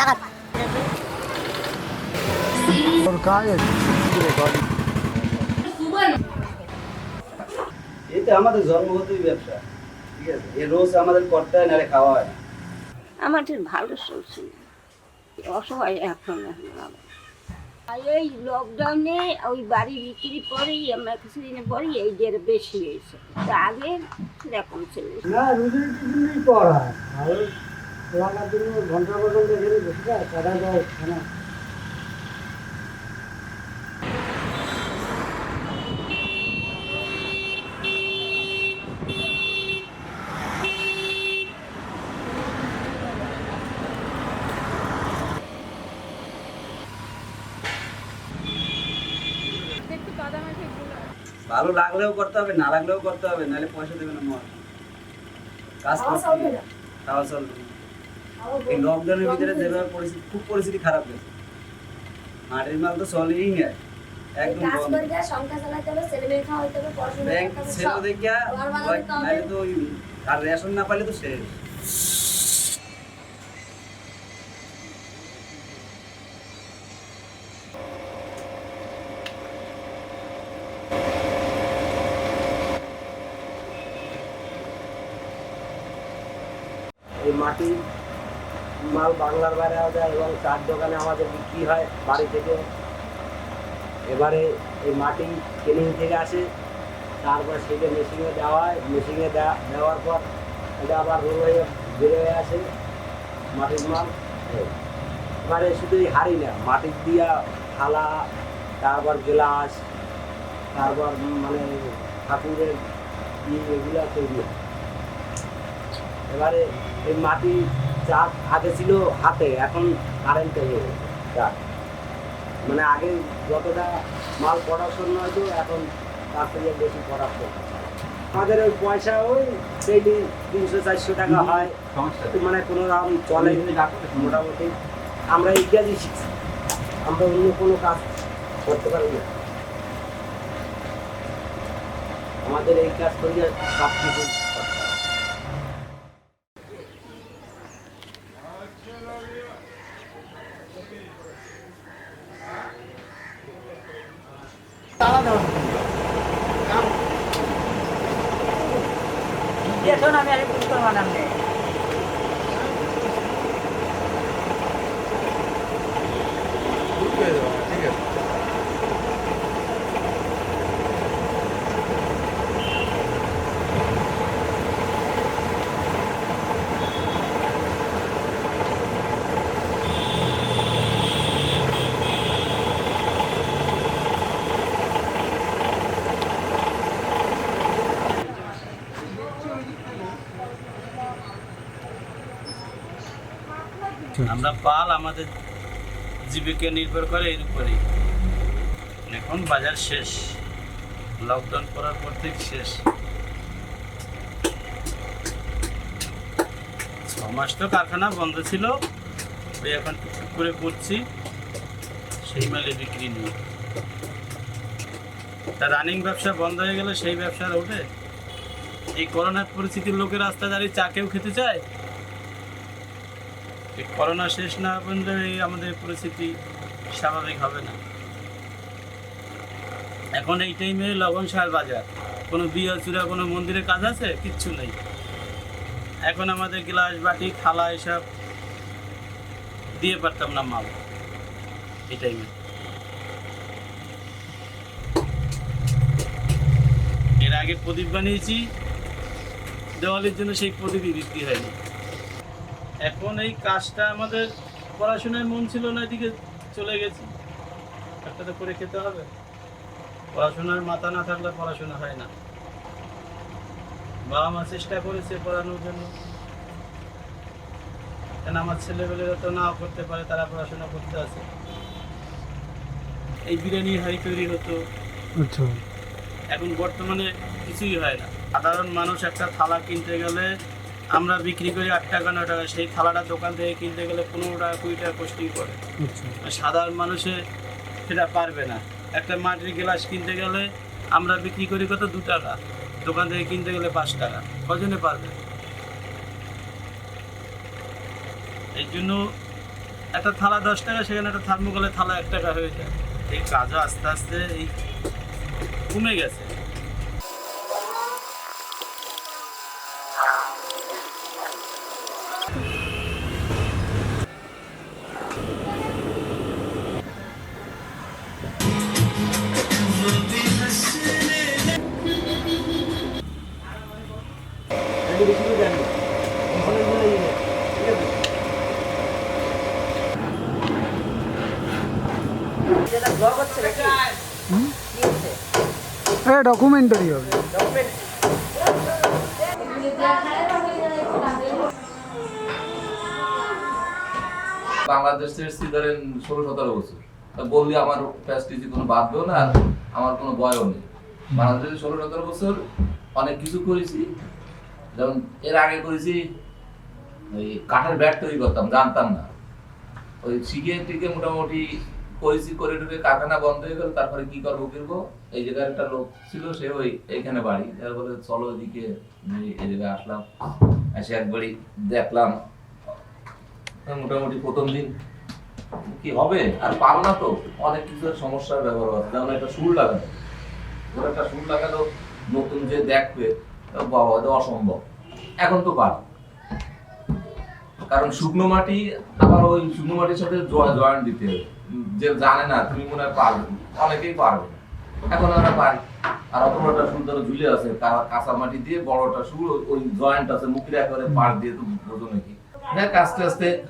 টাকা এই তো আমাদের জন্মগতই ব্যবসা ঠিক আছে? এই রোজ আমাদের করতে হয় নাহলে খাওয়া হয় আমাদের ভালো চলছে। অসহায় এখন এই লকডাউনে ওই বাড়ি বিক্রি পরেই আমরা কিছুদিনের পরেই এই ডের বেশি হয়েছে। আগে সেরকম ছিল। না করা লাগার জন্য ঘণ্টা পর্যন্ত এখানে বসে যায় কাটা যায় না ভালো লাগলেও করতে হবে না লাগলেও করতে হবে নাহলে পয়সা দেবে না মা কাজ করতে খাওয়া চলবে না। এই লকডাউনের ভিতরে যেভাবে পরিস্থিতি খুব পরিস্থিতি খারাপ হয়েছে। মাটির মাল তো চলেই না একদম ব্যাংক ছেলে দেখিয়া হয়-। নাহলে তো আর রেশন পাইলে তো শেষ। মাটির মাল বাংলার বাইরে যায় এবং চার দোকানে আমাদের বিক্রি হয় বাড়ি থেকে। এবারে এই মাটি কেনিং থেকে আসে, তারপর সেটা মেশিনে দেওয়া হয়। মেশিনে দেওয়ার পর এটা আবার রোল হয়ে বেরোয় আসে মাটির মাল। এবারে শুধু এই হাড়ি না, মাটির দিয়া থালা, তারপর গ্লাস, তারপর মানে ঠাকুরের ইয়ে এগুলো তৈরি হয়। এবারে এই মাটি চাপ আগে ছিল হাতে এখন কারেন্টে হয়ে চাপ মানে আগে যতটা মাল প্রোডাকশন হয়তো এখন তার থেকে বেশি প্রোডাকশন আমাদের ওই পয়সা ওই ডেইলি তিনশো চারশো টাকা হয়। মানে কোনো রকম চলে মোটামুটি। আমরা ইত্যাদি শিখছি। আমরা অন্য কোনো কাজ করতে পারি না। আমাদের এই কাজ করিয়ে সব কিছু બેસો ને અમે પૂછ કરવાના અમને আমরা পাল আমাদের জীবিকা নির্ভর করে এর উপরেই। এখন বাজার শেষ। লকডাউন করার পর থেকে শেষ। ছ তো কারখানা বন্ধ ছিল। ওই এখন টুকটুক করে করছি। সেই মালে বিক্রি নেই। তা রানিং ব্যবসা বন্ধ হয়ে গেলে সেই ব্যবসা ওঠে এই করোনার পরিস্থিতির লোকের রাস্তা দাঁড়িয়ে চা কেউ খেতে চায়? করোনা শেষ না পর্যন্ত এই আমাদের পরিস্থিতি স্বাভাবিক হবে না। এখন এই টাইমে লবণ সার বাজার। কোনো বিয়ে চূড়া, কোনো মন্দিরে কাজ আছে? কিচ্ছু নেই। এখন আমাদের গ্লাস, বাটি, থালা এসব দিয়ে পারতাম না মাল। এই টাইমে এর আগে প্রদীপ বানিয়েছি। দেওয়ালির জন্য সেই প্রদীপই বিক্রি হয়নি। এখন এই কাজটা আমাদের পড়াশোনায় মন ছিল না এদিকে চলে গেছি। একটা তো করে খেতে হবে। পড়াশোনার মাথা না থাকলে পড়াশোনা হয় না। বাবা মা চেষ্টা করেছে পড়ানোর জন্য। কেন আমার ছেলেবেলেরা তো নাও করতে পারে তারা পড়াশোনা করতে আছে। এই বিরিয়ানি হাই তৈরি হতো। আচ্ছা। এখন বর্তমানে কিছুই হয় না। সাধারণ মানুষ একটা থালা কিনতে গেলে আমরা বিক্রি করি আট টাকা নয় টাকা। সেই থালাটা দোকান থেকে কিনতে গেলে পনেরো টাকা কুড়ি টাকা কস্টিং করে আচ্ছা। সাধারণ মানুষে সেটা পারবে না। একটা মাটির গ্লাস কিনতে গেলে আমরা বিক্রি করি কত? দু টাকা। দোকান থেকে কিনতে গেলে পাঁচ টাকা। কজনে পারবে? এই জন্য একটা থালা দশ টাকা সেখানে একটা থার্মোকলের থালা এক টাকা হয়ে যায়। এই কাজও আস্তে আস্তে এই কমে গেছে। ডকুমেন্টারি হবে। ডকুমেন্ট বাংলাদেশ এসেছি ধরেন ষোলো সতেরো বছর। তা বললি আমার প্যাস্টিসি কোনো বাঁধবেও না আর আমার কোনো ভয়ও নেই। বাংলাদেশে ষোলো সতেরো বছর অনেক কিছু করেছি। যেমন এর আগে করেছি ওই কাঠের ব্যাট তৈরি করতাম জানতাম না। ওই শিখে টিকে মোটামুটি করেছি করে টুকে কারখানা বন্ধ হয়ে গেল, তারপরে কি করব কিনবো এই জায়গায় একটা লোক ছিল, সে ওই এইখানে বাড়ি। বলে, চলো এদিকে। এই জায়গায় আসলাম। এসে একবারই দেখলাম, মোটামুটি প্রথম দিন কি হবে? আর পাল না তো, অনেক কিছু সমস্যার ব্যবহার আছে। যেমন একটা সুর লাগানো। ওর একটা সুর লাগানো নতুন যে দেখবে বাবা অসম্ভব। এখন তো পার। কারণ শুকনো মাটি, আবার ওই শুকনো মাটির সাথে জয়েন্ট দিতে হবে। যে জানে না, তুমি মনে হয় পারবে অনেকেই পারবে এখন আমরা পারি। আর সুর ধরো ঝুলে আছে কাঁচা মাটি দিয়ে বড়টা সুর ওই- ওই জয়েন্ট আছে, মুখের একেবারে পার দিয়ে তো বোঝো নাকি। দেখ আস্তে আস্তে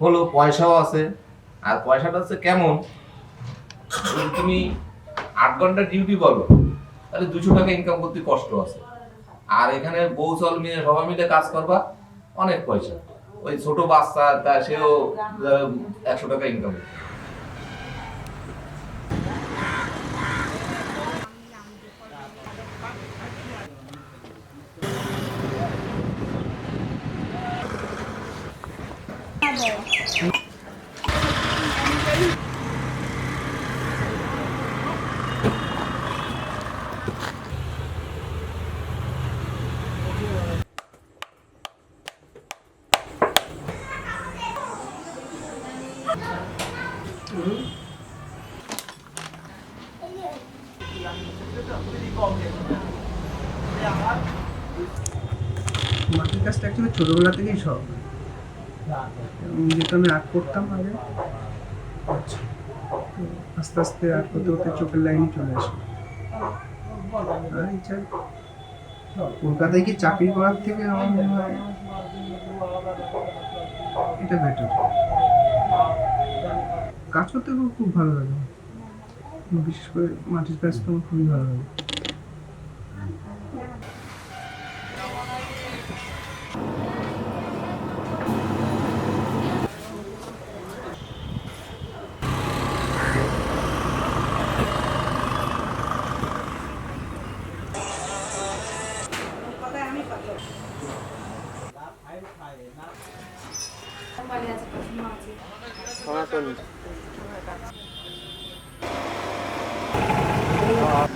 হলো, পয়সাও আছে। আর পয়সাটা হচ্ছে কেমন? তুমি আট ঘণ্টা ডিউটি বলো, তাহলে দুশো টাকা ইনকাম করতে কষ্ট আছে। আর এখানে বউ চল মিলে সবাই মিলে কাজ করবা, অনেক পয়সা। ওই ছোট বাচ্চা তা সেও একশো টাকা ইনকাম মাটির কাজটা অ্যাকচুয়ালি ছোটোবেলা থেকেই শখ। যেহেতু আমি আর্ট করতাম আগে। আস্তে আস্তে আর্ট করতে করতে চোখের লাইনে চলে আসে। কলকাতায় কি চাকরি করার থেকে আমার মনে হয় এটা বেটার কাজ করতে খুব ভালো লাগে। বিশেষ করে মাটির কাজ তো আমার খুবই ভালো লাগে 好